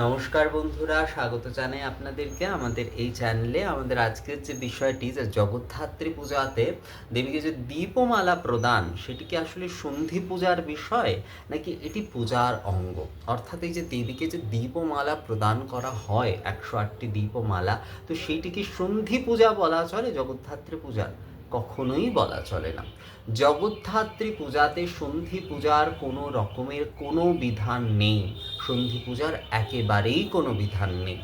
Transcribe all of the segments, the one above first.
নমস্কার বন্ধুরা, স্বাগত জানাই আপনাদেরকে আমাদের এই চ্যানেলে আমাদের আজকের যে বিষয়টি, যে জগদ্ধাত্রী পূজাতে দেবীকে যে দীপমালা প্রদান, সেটি কি আসলে সন্ধি পূজার বিষয়, নাকি এটি পূজার অঙ্গ? অর্থাৎ এই যে দেবীকে যে দীপমালা প্রদান করা হয়, একশো আটটি দীপমালা, তো সেইটি কি সন্ধি পূজা বলা চলে, জগদ্ধাত্রী পূজা কখনোই বলা চলে না। জগদ্ধাত্রী পূজাতে সন্ধি পূজার কোনো রকমের কোনো বিধান নেই। সন্ধি পূজার একেবারেই কোনো বিধান নেই।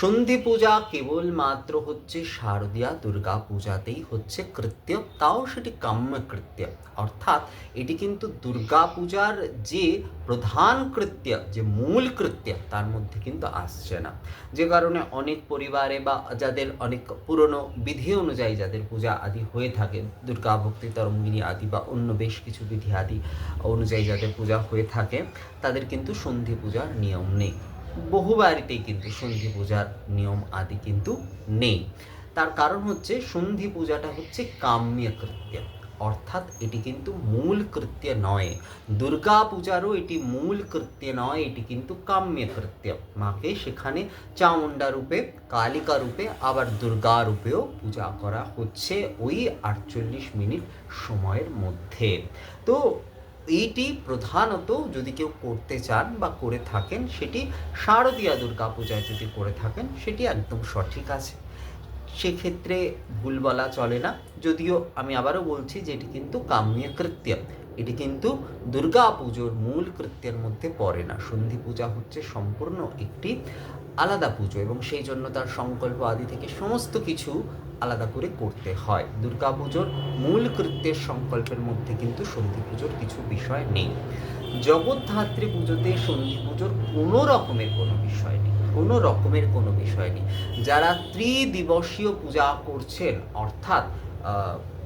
সন্ধি পূজা কেবলমাত্র হচ্ছে শারদীয়া দুর্গা পূজাতেই হচ্ছে কৃত্য, তাও সেটি কাম্য কৃত্য অর্থাৎ এটি কিন্তু দুর্গা পূজার যে প্রধান কৃত্য, যে মূল কৃত্য, তার মধ্যে কিন্তু আসছে না। যে কারণে অনেক পরিবারে বা যাদের অনেক পুরনো বিধি অনুযায়ী যাদের পূজা আদি হয়ে থাকে, দুর্গা ভক্তি, তরঙ্গিনী আদি বা অন্য বেশ কিছু বিধি আদি অনুযায়ী যাদের পূজা হয়ে থাকে, তাদের কিন্তু সন্ধি পূজার নিয়ম নেই। বহু বাড়িতেই কিন্তু সন্ধি পূজার নিয়ম আদি কিন্তু নেই। তার কারণ হচ্ছে সন্ধি পূজাটা হচ্ছে কাম্য কৃত্য। অর্থাৎ এটি কিন্তু মূল কৃত্য নয়। দুর্গা পূজারও এটি মূল কৃত্য নয়, এটি কিন্তু কাম্য কৃত্য। মাকে সেখানে চামুণ্ডা রূপে, কালিকা রূপে, আবার দুর্গা রূপেও পূজা করা হচ্ছে ওই আটচল্লিশ মিনিট সময়ের মধ্যে। তো এইটি প্রধানত যদি কেউ করতে চান বা করে থাকেন, সেটি শারদীয়া দুর্গা পূজায় যদি করে থাকেন, সেটি একদম সঠিক আছে। সেক্ষেত্রে ভুল বলা চলে না। যদিও আমি আবারও বলছি যে এটি কিন্তু কাম্য কৃত্য এটি কিন্তু দুর্গা পুজোর মূল কৃত্যের মধ্যে পড়ে না। সন্ধি পূজা হচ্ছে সম্পূর্ণ একটি আলাদা পুজো এবং সেই জন্য তার সংকল্প আদি থেকে সমস্ত কিছু আলাদা করে করতে হয়। দুর্গা পুজোর মূল কৃত্যের সংকল্পের মধ্যে কিন্তু সন্ধি পুজোর কিছু বিষয় নেই। জগদ্ধাত্রী পুজোতে সন্ধি পুজোর কোনো রকমের কোনো বিষয় নেই। কোনো রকমের কোনো বিষয় নেই। যারা ত্রিদিবসীয় পূজা করছেন, অর্থাৎ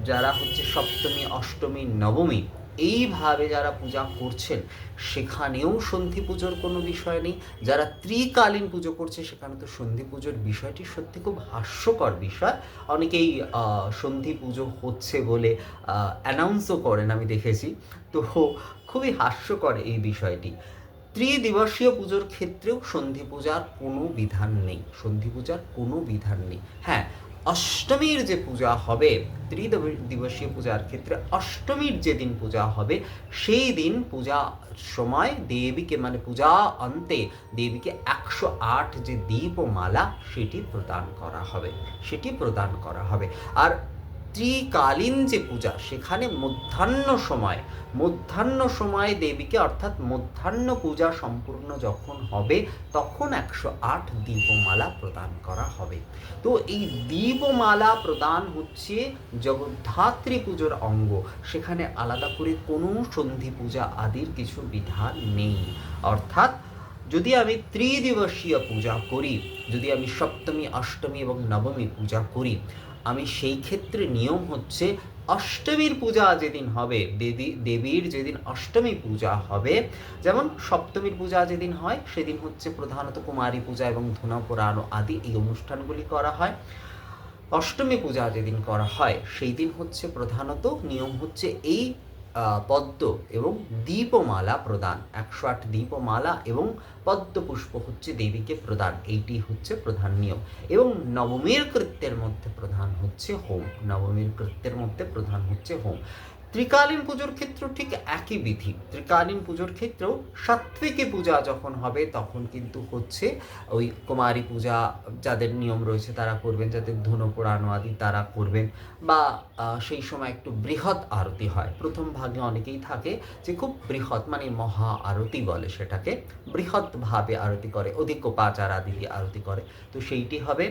যারা হচ্ছে সপ্তমী, অষ্টমী, নবমী, এইভাবে যারা পূজা করছেন, সেখানেও সন্ধি পুজোর কোনো বিষয় নেই। যারা ত্রিকালীন পুজো করছে, সেখানে তো সন্ধি পুজোর বিষয়টি সত্যি খুব হাস্যকর বিষয়। অনেকেই সন্ধি পুজো হচ্ছে বলে অ্যানাউন্সও করেন, আমি দেখেছি। তো খুবই হাস্যকর এই বিষয়টি। ত্রিদিবসীয় পুজোর ক্ষেত্রেও সন্ধি পূজার কোনো বিধান নেই। সন্ধি পূজার কোনো বিধান নেই। হ্যাঁ অষ্টমীর যে পূজা হবে, ত্রিদিবসীয় পূজার ক্ষেত্রে অষ্টমীর যেদিন পূজা হবে, সেই দিন পূজা সময় দেবীকে মানে পূজা অন্তে দেবীকে একশো আট যে দীপমালা, সেটি প্রদান করা হবে। সেটি প্রদান করা হবে। আর ত্রিকালীন যে পূজা, সেখানে মধ্যাহ্ন সময়, মধ্যাহ্ন সময়ে দেবীকে অর্থাৎ মধ্যাহ্ন পূজা সম্পূর্ণ যখন হবে, তখন একশো আট দীপমালা প্রদান করা হবে। তো এই দীপমালা প্রদান হচ্ছে জগদ্ধাত্রী পুজোর অঙ্গ। সেখানে আলাদা করে কোনো সন্ধি পূজা আদির কিছু বিধান নেই। অর্থাৎ যদি আমি ত্রিদিবসীয় পূজা করি, যদি আমি সপ্তমী, অষ্টমী এবং নবমী পূজা করি আমি সেই ক্ষেত্রে নিয়ম হচ্ছে অষ্টমীর পূজা যেদিন হবে, দেবী, দেবীর যেদিন অষ্টমী পূজা হবে, যেমন সপ্তমীর পূজা যেদিন হয়, সেদিন হচ্ছে প্রধানত কুমারী পূজা এবং ধুনা আদি এই অনুষ্ঠানগুলি করা হয়। অষ্টমী পূজা যেদিন করা হয়, সেই দিন হচ্ছে প্রধানত নিয়ম হচ্ছে এই পদ্ম এবং দীপমালা প্রদান। একশো আট দীপমালা এবং পদ্মপুষ্প হচ্ছে দেবীকে প্রদান। এইটি হচ্ছে প্রধান নিয়ম। এবং নবমীর কৃত্যের মধ্যে প্রধান হচ্ছে হোম। নবমীর কৃত্যের মধ্যে প্রধান হচ্ছে হোম। ত্রিকালীন পুজোর ক্ষেত্রেও ঠিক একই বিধি। ত্রিকালীন পুজোর ক্ষেত্রেও সাত্বিকী পূজা যখন হবে, তখন কিন্তু হচ্ছে ওই কুমারী পূজা যাদের নিয়ম রয়েছে তারা করবেন, যাদের ধুনো পোড়ানো আদি তারা করবেন বা সেই সময় একটু বৃহৎ আরতি হয়। প্রথম ভাগে অনেকেই থাকে যে খুব বৃহৎ মানে মহা আরতি বলে সেটাকে। বৃহৎভাবে আরতি করে অধিক উপাচার আদি আরতি করে। তো সেইটি হবে।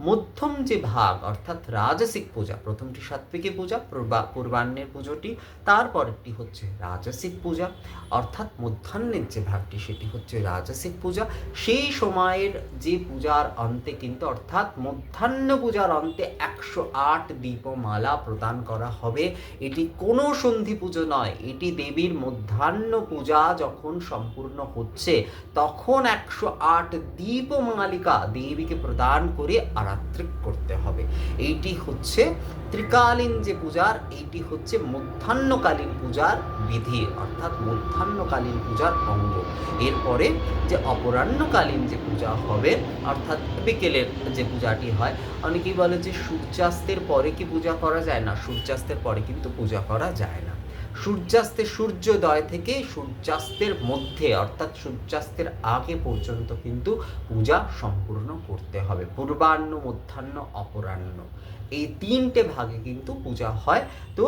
মধ্যম যে ভাগ, অর্থাৎ রাজসিক পূজা, প্রথমটি সাত্বিকী পূজা, পূর্বা- পূর্বাহ্নের পুজোটি, তারপরেরটি হচ্ছে রাজসিক পূজা, অর্থাৎ মধ্যাহ্নের যে ভাগটি, সেটি হচ্ছে রাজসিক পূজা। সেই সময়ের যে পূজার অন্তে কিন্তু, অর্থাৎ মধ্যাহ্ন পূজার অন্তে একশো আট দীপমালা প্রদান করা হবে। এটি কোনো সন্ধি পুজো নয়, এটি দেবীর মধ্যাহ্ন পূজা যখন সম্পূর্ণ হচ্ছে, তখন একশো আট দীপমালিকা দেবীকে প্রদান করে আরাত্রিক করতে হবে। এইটি হচ্ছে ত্রিকালীন যে পূজার, এইটি হচ্ছে মধ্যাহ্নকালীন পূজার বিধি, অর্থাৎ মধ্যাহ্নকালীন পূজার অঙ্গ। এরপরে যে অপরাহ্নকালীন যে পূজা হবে, অর্থাৎ বিকেলের যে পূজাটি হয়, অনেকেই বলে যে সূর্যাস্তের পরে কি পূজা করা যায় না? সূর্যাস্তের পরে কিন্তু পূজা করা যায় না। সূর্যাস্তের সূর্যোদয় থেকে সূর্যাস্তের মধ্যে, অর্থাৎ সূর্যাস্তের আগে পর্যন্ত কিন্তু পূজা সম্পূর্ণ করতে হবে। পূর্বাহ্ন, মধ্যাহ্ন, অপরাহ্ন। এই তিনটে ভাগে কিন্তু পূজা হয়। তো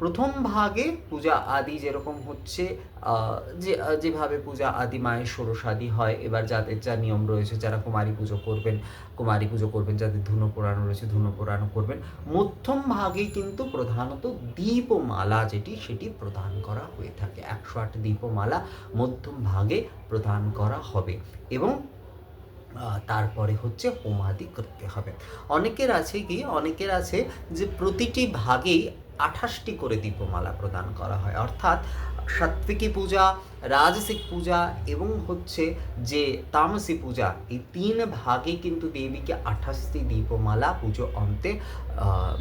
প্রথম ভাগে পূজা আদি যেরকম হচ্ছে যে যেভাবে পূজা আদি মায়ের ষোড়শাদি হয়, এবার যাদের যা নিয়ম রয়েছে, যারা কুমারী পুজো করবেন, কুমারী পুজো করবেন, যাদের ধুনো পোড়ানো রয়েছে, ধুনো পোড়ানো করবেন। মধ্যম ভাগে কিন্তু প্রধানত দীপমালা যেটি, সেটি প্রদান করা হয়ে থাকে। একশো আট দীপমালা মধ্যম ভাগে প্রদান করা হবে। এবং তারপরে হচ্ছে হোমাদি করতে হবে। অনেকের আছে কি, অনেকের আছে যে প্রতিটি ভাগেই আঠাশটি করে দীপমালা প্রদান করা হয়। অর্থাৎ সাত্বিকী পূজা রাজসিক পূজা এবং হচ্ছে যে তামসী পূজা, এই তিন ভাগে কিন্তু দেবীকে আঠাশটি দীপমালা পুজো অন্তে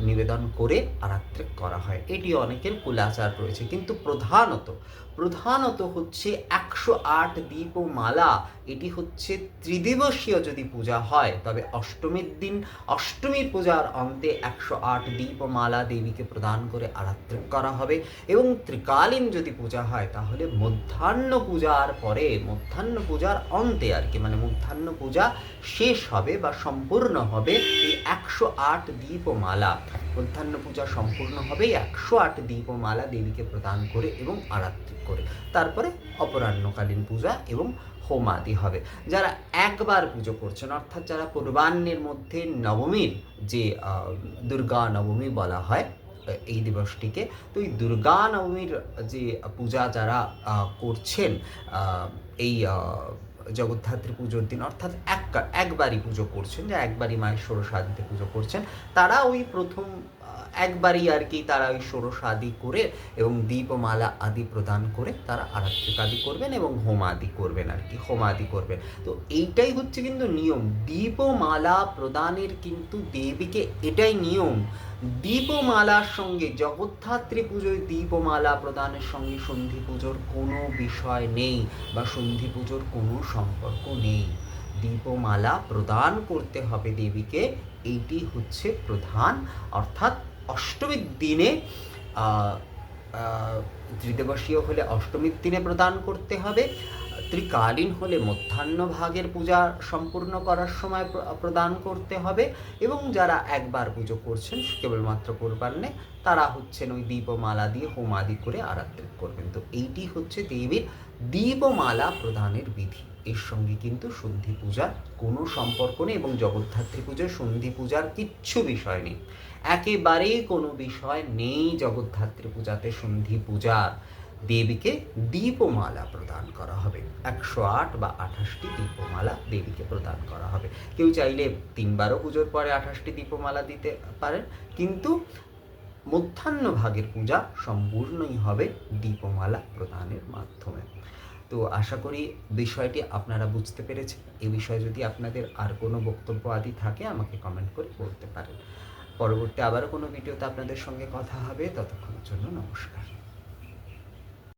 নিবেদন করে আরাত্রে করা হয়। এটি অনেকের কুলাচার রয়েছে। কিন্তু প্রধানত প্রধানত হচ্ছে একশো আট দীপমালা, এটি হচ্ছে ত্রিদিবসীয় যদি পূজা হয়, তবে অষ্টমীর দিন, অষ্টমীর পূজার অন্তে একশো আট দীপমালা দেবীকে প্রদান করে আরাত্রে করা হবে। এবং ত্রিকালীন যদি পূজা হয়, তাহলে মধ্যাহ্ন পূজার পরে, মধ্যাহ্ন পূজার অন্তে আর কি মানে মধ্যাহ্ন পূজা শেষ হবে বা সম্পূর্ণ হবে এই একশো আট দীপমালা। মধ্যাহ্ন পূজা সম্পূর্ণ হবে একশো আট দীপমালা দেবীকে প্রদান করে এবং আরাত্রি করে। তারপরে অপরাহ্নকালীন পূজা এবং হোমাদি হবে। যারা একবার পুজো করছেন, অর্থাৎ যারা পূর্বাহ্নের মধ্যে নবমীর যে দুর্গা নবমী বলা হয় এই দিবসটিকে। তো এই দুর্গা নবমীর যে পূজা যারা করছেন এই জগদ্ধাত্রী পুজোর দিন, অর্থাৎ এক একবারই পুজো করছেন, যে একবারই মায়ের ষোড়শাদিতে পুজো করছেন। তারা ওই প্রথম একবারই আর কি তারা ওই ষোড়শাদি করে এবং দীপমালা আদি প্রদান করে তারা আরাত্রিক আদি করবেন এবং হোম আদি করবেন আর কি হোম আদি করবেন। তো এইটাই হচ্ছে কিন্তু নিয়ম। দীপমালা প্রদানের কিন্তু দেবীকে এটাই নিয়ম। দীপমালার সঙ্গে, জগদ্ধাত্রী পুজোয় দীপমালা প্রদানের সঙ্গে সন্ধি পুজোর কোনো বিষয় নেই বা সন্ধি পুজোর কোনো সম্পর্ক নেই। দীপমালা প্রদান করতে হবে দেবীকে। এইটি হচ্ছে প্রধান। অর্থাৎ অষ্টমীর দিনে আহ, হলে অষ্টমীর দিনে প্রদান করতে হবে। ত্রিকালীন হলে মধ্যাহ্ন ভাগের পূজা সম্পূর্ণ করার সময় প্রদান করতে হবে। এবং যারা একবার পুজো করছেন কেবলমাত্র পূর্বাহ্নে তারা হচ্ছেন ওই দীপমালা দিয়ে হোমাদি করে আরাত্রিক করবেন। তো এইটি হচ্ছে দেবীর দীপমালা প্রদানের বিধি। এর সঙ্গে কিন্তু সন্ধি পূজার কোনো সম্পর্ক নেই এবং জগদ্ধাত্রী পুজোর সন্ধি পূজার কিচ্ছু বিষয় নেই। একেবারেই কোনো বিষয় নেই জগদ্ধাত্রী পূজাতে সন্ধি পূজার দেবীকে দীপমালা প্রদান করা হবে। একশো আট বা আঠাশটি দীপমালা দেবীকে প্রদান করা হবে। কেউ চাইলে তিনবারও পুজোর পরে আঠাশটি দীপমালা দিতে পারেন, কিন্তু মধ্যাহ্ন ভাগের পূজা সম্পূর্ণই হবে দীপমালা প্রদানের মাধ্যমে। তো আশা করি বিষয়টি আপনারা বুঝতে পেরেছেন। এ বিষয়ে যদি আপনাদের আর কোনো বক্তব্য আদি থাকে, আমাকে কমেন্ট করে বলতে পারেন। পরবর্তী আবারও কোনো ভিডিওতে আপনাদের সঙ্গে কথা হবে। ততক্ষণের জন্য নমস্কার।